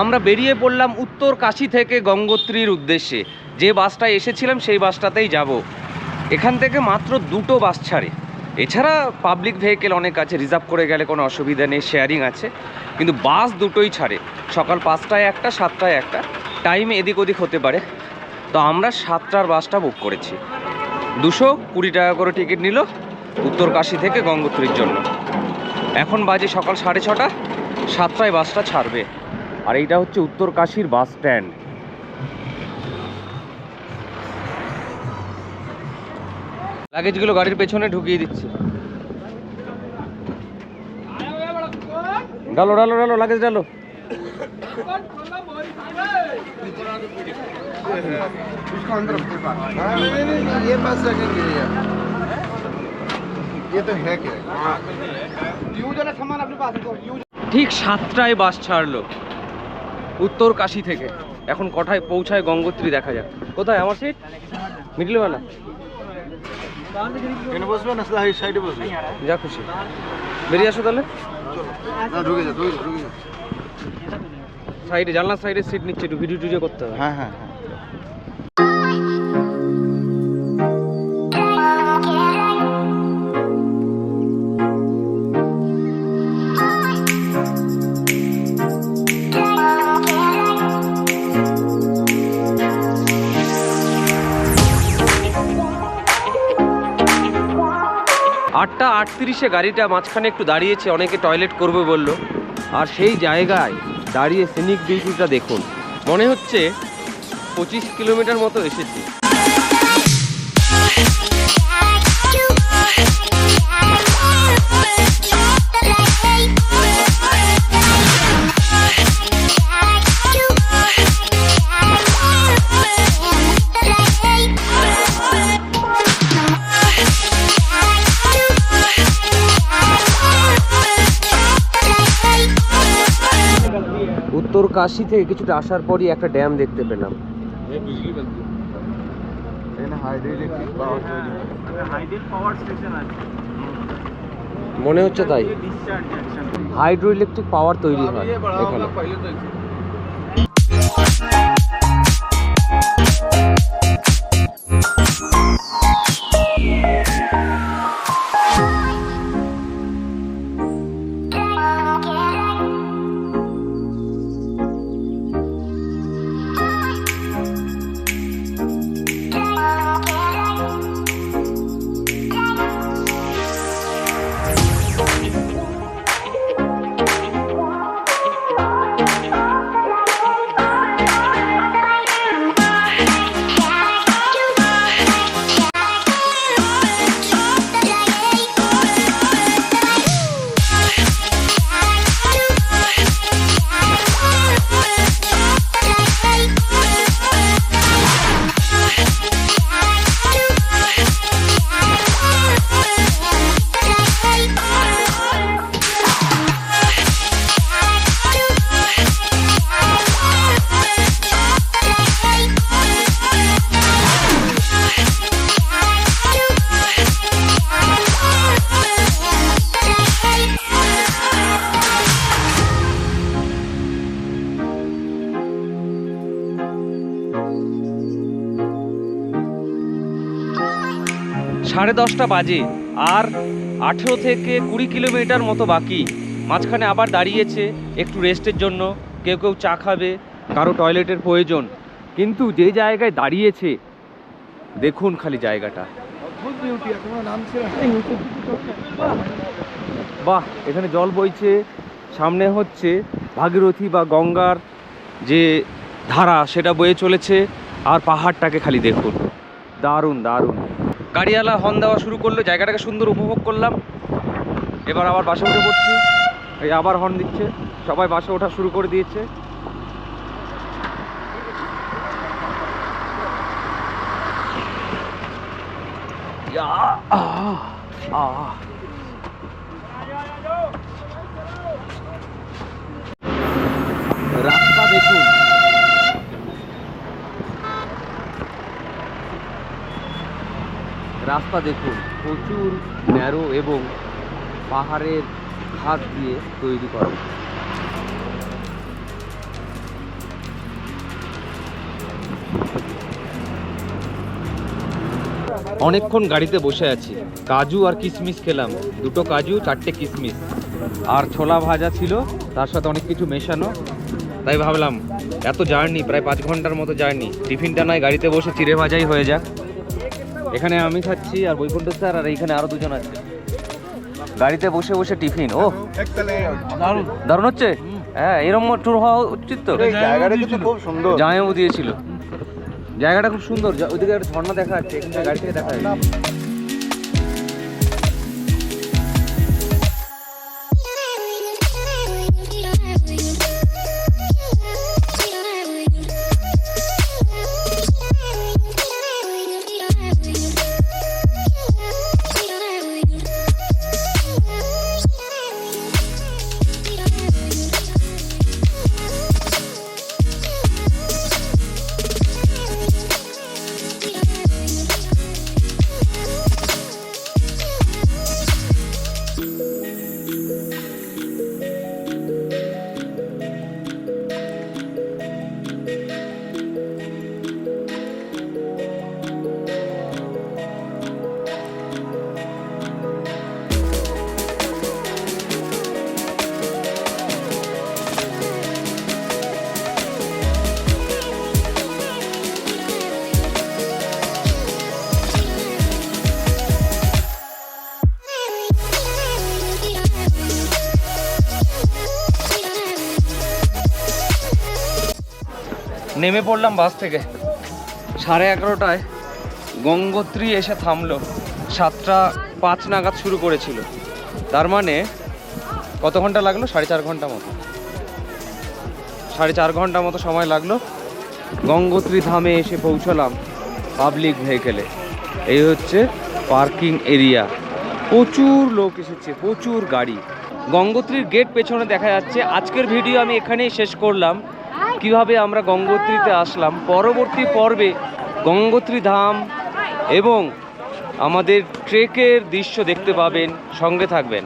আমরা বেরিয়ে পড়লাম উত্তর কাশী থেকে গঙ্গোত্রীর উদ্দেশ্যে। যে বাসটায় এসেছিলাম সেই বাসটাতেই যাব। এখান থেকে মাত্র দুটো বাস ছাড়ে। এছাড়া পাবলিক ভেহিকেল অনেক আছে রিজার্ভ করে গেলে কোনো অসুবিধা নেই শেয়ারিং আছে। কিন্তু বাস দুটোই ছাড়ে। সকাল পাঁচটায় একটা, সাতটায় একটা। টাইম এদিক ওদিক হতে পারে। তো আমরা সাতটার বাসটা বুক করেছি। দুশো কুড়ি টাকা করে টিকিট নিল উত্তর কাশী থেকে গঙ্গোত্রীর জন্য। এখন বাজে সকাল সাড়ে ছটা। সাতটায় বাসটা ছাড়বে। আর এইটা হচ্ছে উত্তর কাশীর বাস স্ট্যান্ড। লাগেজগুলো গাড়ির পেছনে ঢুকিয়ে দিচ্ছে। ডালো ডালো ডালো লাগেজ ডালো ঠিক সাতটায় বাস ছাড়লো উত্তর কাশি থেকে। এখন কটায় পৌঁছায় গঙ্গোত্রী দেখা যাক। কোথায় আমার সিট মিডলওয়ালা বেলা বসবে না? সাইড সাইডে বসবে। যা খুশি। বেরিয়ে আসো তাহলে। সাইডে জানলার সাইডে সিট নিচ্ছে একটু ভিডিও টিডিও করতে হবে। হ্যাঁ হ্যাঁ। আটটা আটত্রিশে গাড়িটা মাঝখানে একটু দাঁড়িয়েছে, অনেকে টয়লেট করবে বলল। আর সেই জায়গায় দাঁড়িয়ে সিনিক বিউটিটা দেখুন। মনে হচ্ছে পঁচিশ কিলোমিটার মতো এসেছি। কাশী থেকে কিছুটা আসার পরই একটা ড্যাম দেখতে পেলাম। পাওয়ার তৈরি হয়। মনে হচ্ছে তাই। হাইড্রো ইলেকট্রিক পাওয়ার তৈরি হয় এখানে। সাড়ে দশটা বাজে আর আঠেরো থেকে কুড়ি কিলোমিটার মতো বাকি। মাঝখানে আবার দাঁড়িয়েছে একটু রেস্টের জন্য। কেউ কেউ চা খাবে কারও টয়লেটের প্রয়োজন। কিন্তু যে জায়গায় দাঁড়িয়েছে দেখুন খালি জায়গাটা। বাহ এখানে জল বইছে সামনে হচ্ছে ভাগীরথী বা গঙ্গার যে ধারা সেটা বয়ে চলেছে। আর পাহাড়টাকে খালি দেখুন। দারুণ দারুণ। গাড়িওয়ালা হর্ন দেওয়া শুরু করল, জায়গাটাকে সুন্দর উপভোগ করলাম। এবার আবার বাসে উঠে পড়ছি। এই আবার হর্ন দিচ্ছে। সবাই বাসে ওঠা শুরু করে দিয়েছে। রাস্তা দেখুন। রাস্তা দেখুন, প্রচুর ন্যারো এবং পাহাড়ের হাত দিয়ে তৈরি করা। অনেকক্ষণ গাড়িতে বসে আছি। কাজু আর কিশমিশ খেলাম। দুটো কাজু, চারটে কিশমিশ আর ছোলা ভাজা ছিল, তার সাথে অনেক কিছু মেশানো। তাই ভাবলাম, এত জার্নি, প্রায় পাঁচ ঘণ্টার মতো জার্নি। টিফিনটা নয়, গাড়িতে বসে চিড়ে ভাজাই হয়ে যাক। এখানে আমি খাচ্ছি আর বৈকুণ্ঠ স্যার আর এখানে আরও দুজন আছে। গাড়িতে বসে বসে টিফিন ও। দারুণ। হচ্ছে? হ্যাঁ এরকম ট্যুর হওয়া উচিত তো। জায়গাটা কিন্তু খুব সুন্দর। জামাইবাবু দিয়েছিল। জায়গাটা খুব সুন্দর। ওইদিকে একটা ঝর্ণা দেখা যাচ্ছে এখানে গাড়ি থেকে দেখা যাচ্ছে। নেমে পড়লাম বাস থেকে। সাড়ে এগারোটায় গঙ্গোত্রী এসে থামলো। সাতটা পাঁচ নাগাদ শুরু করেছিল। তার মানে কত ঘণ্টা লাগল? সাড়ে চার ঘণ্টা মতো। সাড়ে চার ঘণ্টা মতো সময় লাগল। গঙ্গোত্রী ধামে এসে পৌঁছলাম পাবলিক ভেহিকেলে এই হচ্ছে পার্কিং এরিয়া প্রচুর লোক এসেছে, প্রচুর গাড়ি। গঙ্গোত্রীর গেট পেছনে দেখা যাচ্ছে। আজকের ভিডিও আমি এখানেই শেষ করলাম। কীভাবে আমরা গঙ্গোত্রীতে আসলাম, পরবর্তী পর্বে গঙ্গোত্রী ধাম এবং আমাদের ট্রেকের দৃশ্য দেখতে পাবেন, সঙ্গে থাকবেন।